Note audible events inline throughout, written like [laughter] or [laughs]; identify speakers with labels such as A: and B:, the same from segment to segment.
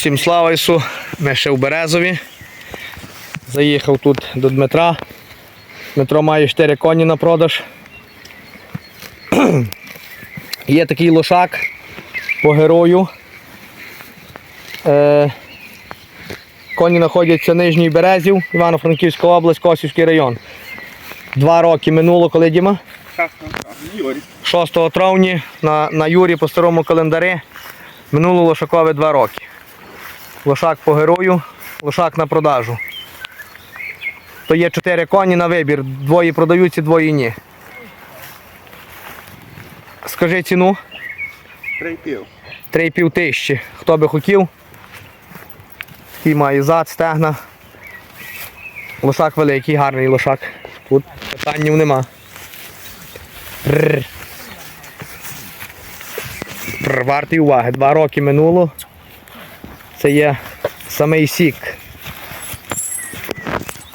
A: Всім слава Ісу, ми ще в Березові. Заїхав тут до Дмитра. Дмитро має 4 коні на продаж. [clears throat] Є такий лошак по герою. Е, коні знаходяться Нижній Березів, Івано-Франківська область, Косівський район. Два роки минуло, коли Діма? 6 травня на, на Юрі по старому календарі минуло лошакове 2 роки. Лошак по герою, лошак на продажу. То є 4 коні на вибір, двоє продаються, двоє ні. Скажи ціну
B: Три пів.
A: 3,5 тисячі. Хто би хотів? Такий має зад, стегна. Лошак великий, гарний лошак. Тут питаннів нема. Прррр, Вартий уваги. Два роки минуло. Це є самий сік.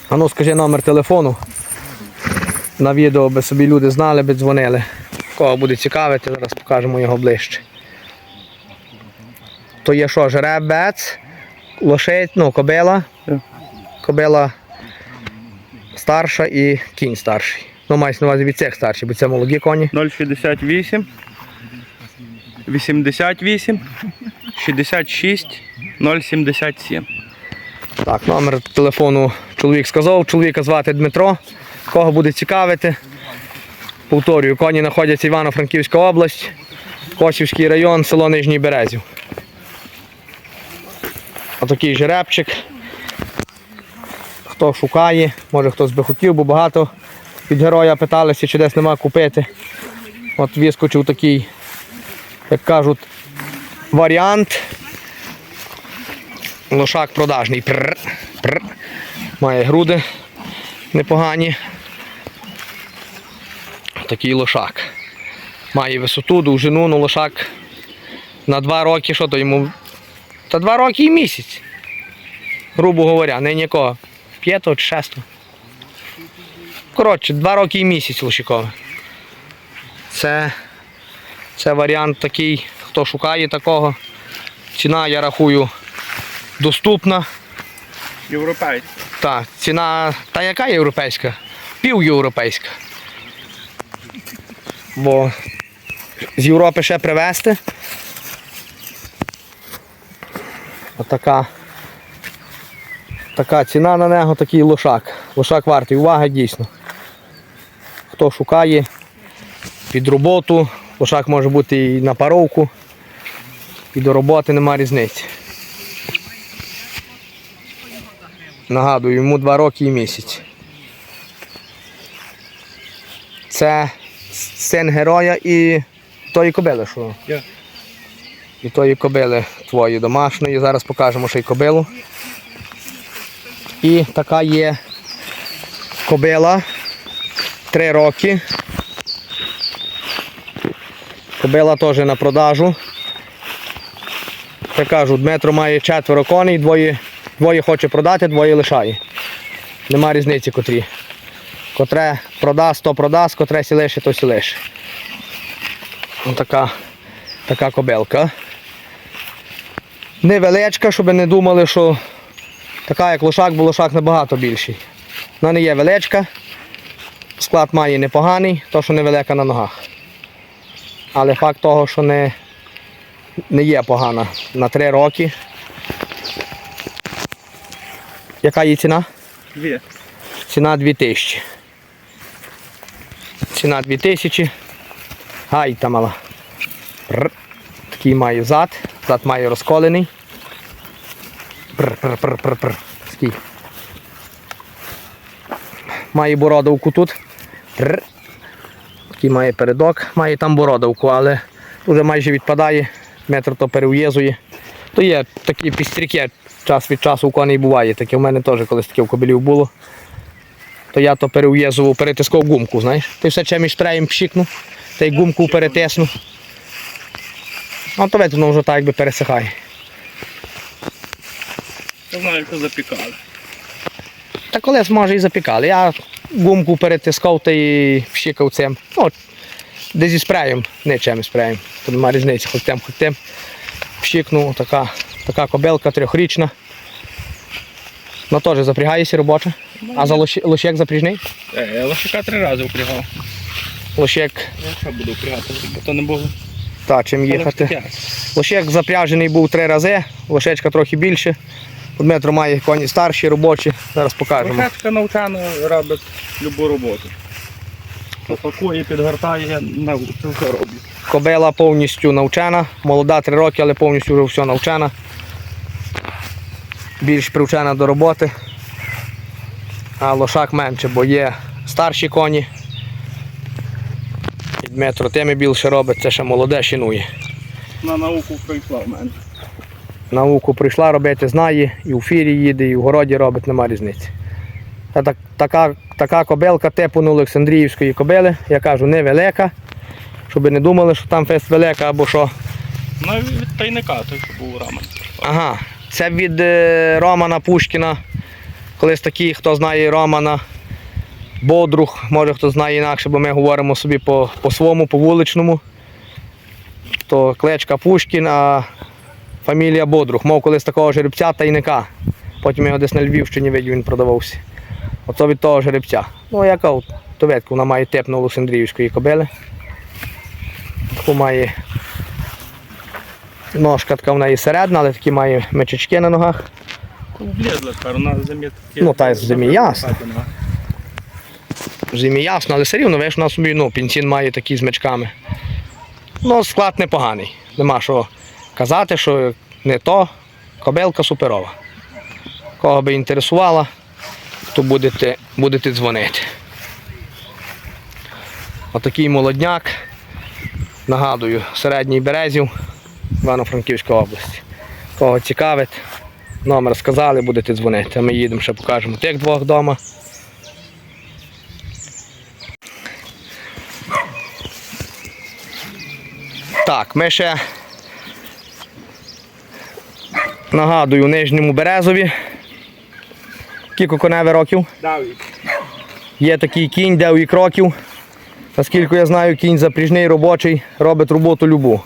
A: А ну скажи номер телефону. На відео, би собі люди знали, би дзвонили. Кого буде цікавити, зараз покажемо його ближче. То є що, жеребець, лошадь, ну, кобила. Кобила старша і кінь старший. Ну, мається на увазі від цих старші, бо це молоді коні.
B: 068 88 66 077.
A: Так, номер телефону чоловік сказав. Чоловіка звати Дмитро. Кого буде цікавити. Повторюю, коні знаходяться Івано-Франківська область, Косівський район, село Нижній Березів. Отакий жеребчик. Хто шукає, може хтось би хотів, бо багато від героя питалися, чи десь нема купити. От вискочив такий, як кажуть, варіант. Лошак продажний. Прр, прр. Має груди непогані. Такий лошак. Має висоту, довжину, ну лошак на два роки, що то йому. Та два роки і місяць. Грубо говоря, не нікого. П'ятого чи шестого. Коротше, два роки і місяць лошакове. Це, це варіант такий, хто шукає такого. Ціна, я рахую, доступна.
B: Європейський.
A: Так, ціна. Та яка європейська? Півєвропейська. Бо з Європи ще привезти. Отака. Така ціна на нього, такий лошак. Лошак вартий уваги дійсно. Хто шукає під роботу, лошак може бути і на паровку, і до роботи нема різниці. Нагадую, йому 2 роки і місяць. Це син героя і тої кобили, що? І тої кобили твої домашньої. Зараз покажемо ще й кобилу. І така є кобила. Три роки. Кобила теж на продажу. Я кажу, Дмитро має четверо коней, двоє, двоє хоче продати, двоє лишає. Нема різниці котрі. Котре продасть, то продасть, котре сі лише, то сі лише. Ось така, така кобилка. Невеличка, щоб не думали, що така як лошак, бо лошак набагато більший. Вона не є величка. Склад має непоганий, то що невелика на ногах. Але факт того, що не, не є погана на 3 роки. Яка її ціна?
B: Дві.
A: Ціна 2000. Ціна 2000. Гайта мала. Пр. Такий має зад. Зад має розколений. Пр, пр, пр, пр, пр. Такий. Має бородавку тут. Пр. Такий має передок, має там бородавку, але вже майже відпадає, метр то переуєзує. То є такі пістряки, час від часу у коней буває. Таке в мене теж колись таке в кобилів було. То я то переуєзував, перетискав гумку, знаєш. Ти все чим спреєм пшикнув, та й гумку перетиснув. Ну, то видно, воно вже так якби пересихає.
B: Я знаю, що запікали.
A: Та колись може і запікали. Я гумку перетискав та й пшикав цим. Ну, десь зі спреєм, не чим спреєм. То немає різниці, хоч тим, хоч тим. Пшикнув, така Така кобилка трьохрічна. Ну теж запрягаєшся робоча. А за лоші- лошек запряжний?
B: Е, я лошака три рази впрягав.
A: Лошек,
B: Я що буду впрягати, бо то не було.
A: та чим їхати. Лошек запряжений був три рази, лошечка трохи більше. Дмитро має коні старші, робочі. Зараз покажемо.
B: Лошачка навчана робить любу роботу. Попакує, підгортає, все роблю.
A: Кобила повністю навчена, молода 3 роки, але повністю вже все навчена. Більш привчена до роботи. А лошак менше, бо є старші коні. І Дмитро тими більше робить, це ще молоде шинує.
B: На науку прийшла в мене.
A: Науку прийшла робити, знає, і в фірі їде, і в городі робить, нема різниці. Та так, така, така кобилка типу ну, Олександріївської кобили, я кажу, невелика, щоб не думали, що там фест велика або що.
B: Ну від тайника той, що був Роман.
A: Ага, це від е, Романа Пушкіна. Колись такий, хто знає Романа, Бодрух, може хто знає інакше, бо ми говоримо собі по, по своєму, по вуличному. То кличка Пушкін, а фамілія Бодрух. Мов колись такого жеребця тайника. Потім його десь на Львівщині видів, він продавався. Оце від того жеребця. Ну, яка от, то ветку, вона має тип на Олександрівської кобили. Таку має Ножка така в неї середна, але такі має мечечки на ногах.
B: Влізла, кажу, на землі.
A: Ну, та й з ясно. В зимі ясно, але все рівно, виш, на собі ну, пінцін має такі з мечками. Ну, склад непоганий. Нема що казати, що не то. Кобилка суперова. Кого би інтересувала, то будете, будете дзвонити. Отакий молодняк. Нагадую, середній березів, Івано-Франківська область. Кого цікавить, номер сказали, будете дзвонити. Ми їдемо ще покажемо тих двох вдома. Так, ми ще нагадую, Нижньому Березові. Кілько коневе років. Є такий кінь 9 років. Наскільки я знаю, кінь запріжний робочий, робить роботу любу.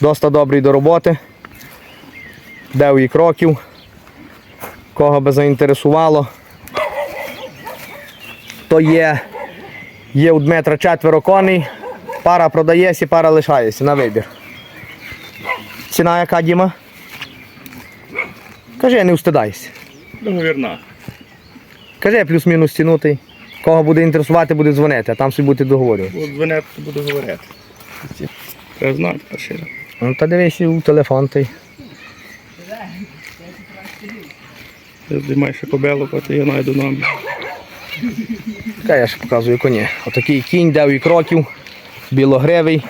A: Доста добрий до роботи. 9 років. Кого би заінтересувало. То є, є у Дмитра четверо коней. Пара продається, пара лишається на вибір. Ціна яка, Діма? Кажи, не встидайся.
B: Договірна.
A: Кажи плюс-мінус ціну ти. Кого буде інтересувати, буде дзвонити, а там собі будете договорювати.
B: От дзвонити, буду говорити. Треба знати.
A: Ну та дивись у телефон ти.
B: Я здіймаю ще кобелу, потім я знайду номер.
A: Яка я ще показую коні. Отакий кінь 9 кроків, білогривий,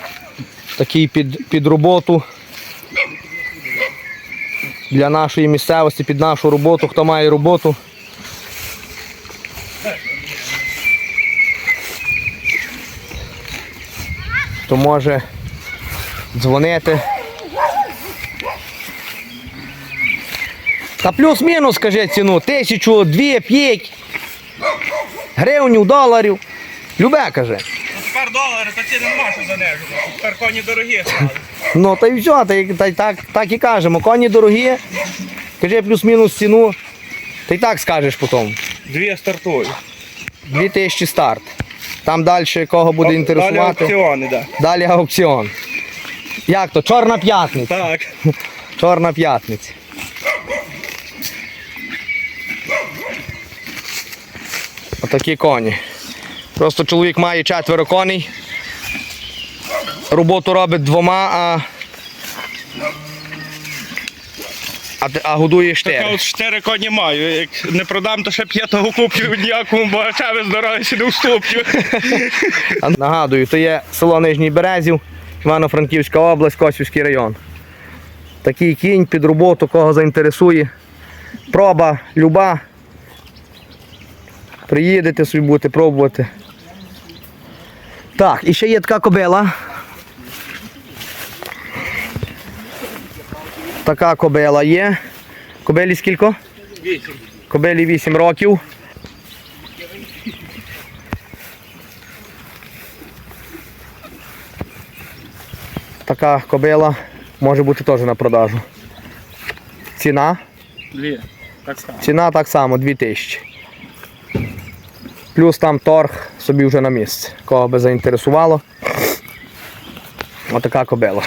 A: такий під, під роботу. Для нашої місцевості, під нашу роботу, хто має роботу. То може дзвонити. Та плюс-мінус, скажи ціну, тисячу, дві, п'ять гривнів, доларів. Любе каже.
B: Тепер долари, то ціни нема що занижувати. Тепер коні дорогі стали.
A: Ну та й все, та, й- та, й так, так і кажемо. Коні дорогі, кажи плюс-мінус ціну. Ти й так скажеш потім.
B: Дві стартують.
A: 2000 старт. Там далі кого буде
B: Далі
A: інтересувати.
B: аукціони, да.
A: Далі аукціон. Як то? Чорна п'ятниця.
B: Так. [laughs]
A: Чорна п'ятниця. Отакі коні. Просто чоловік має четверо коней. Роботу робить двома, а. А, ти- а годує
B: Така
A: чотири.
B: от чотири коні маю. Як не продам, то ще п'ятого куплю ніякому багачеві здоров'я не вступлю.
A: Нагадую, то є село Нижній Березів, Івано-Франківська область, Косівський район. Такий кінь під роботу, кого заінтересує. Проба люба. Приїдете собі будете пробувати. Так, і ще є така кобила. Така кобила є. Кобилі скільки?
B: Вісім.
A: Кобилі 8 років. Така кобила може бути теж на продажу. ціна.
B: Дві. Так само.
A: Ціна так само 2000. Плюс там торг собі вже на місці. Кого би заінтересувало. Отака кобила.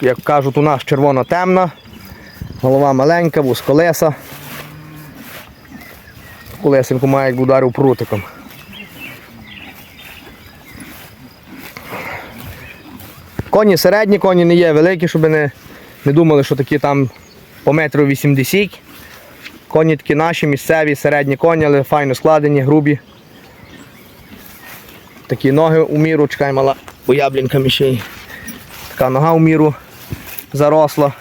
A: Як кажуть, у нас червоно-темна, голова маленька, вузьколеса. Колесенку має як ударив прутиком. Коні середні, коні не є великі, щоб не, не думали, що такі там по метру 80. Коні такі наші, місцеві, середні коні, але файно складені, грубі. Такі ноги у міру, чекай, мала у яблінками. Така нога у міру заросла.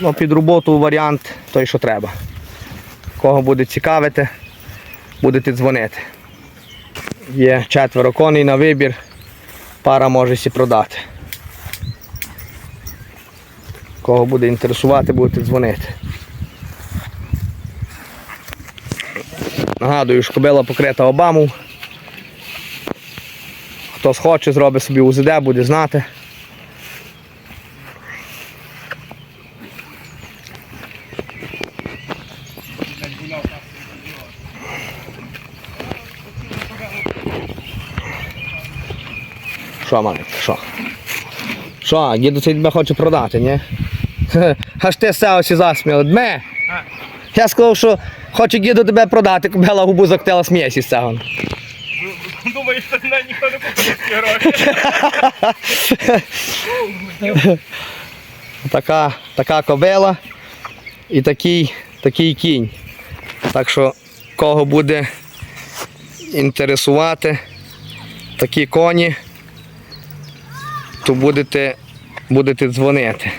A: Ну, під роботу варіант той, що треба. Кого буде цікавити, будете дзвонити. Є четверо коней на вибір пара може сі продати. Кого буде інтересувати, будете дзвонити. Нагадую, що кобила покрита обаму. Хто схоче, зробить собі УЗД, буде знати. Що, мамик, що? Що, діду цей тебе хоче продати, ні? Аж ти все ось і засміли. Дме! Я сказав, що хоче діду тебе продати, купила губу зактила смієшся з цього.
B: Думаєш, що на ніхто не купить. [laughs]
A: Така, така кобила і такий, такий кінь. Так що, кого буде інтересувати такі коні, то будете, будете дзвонити.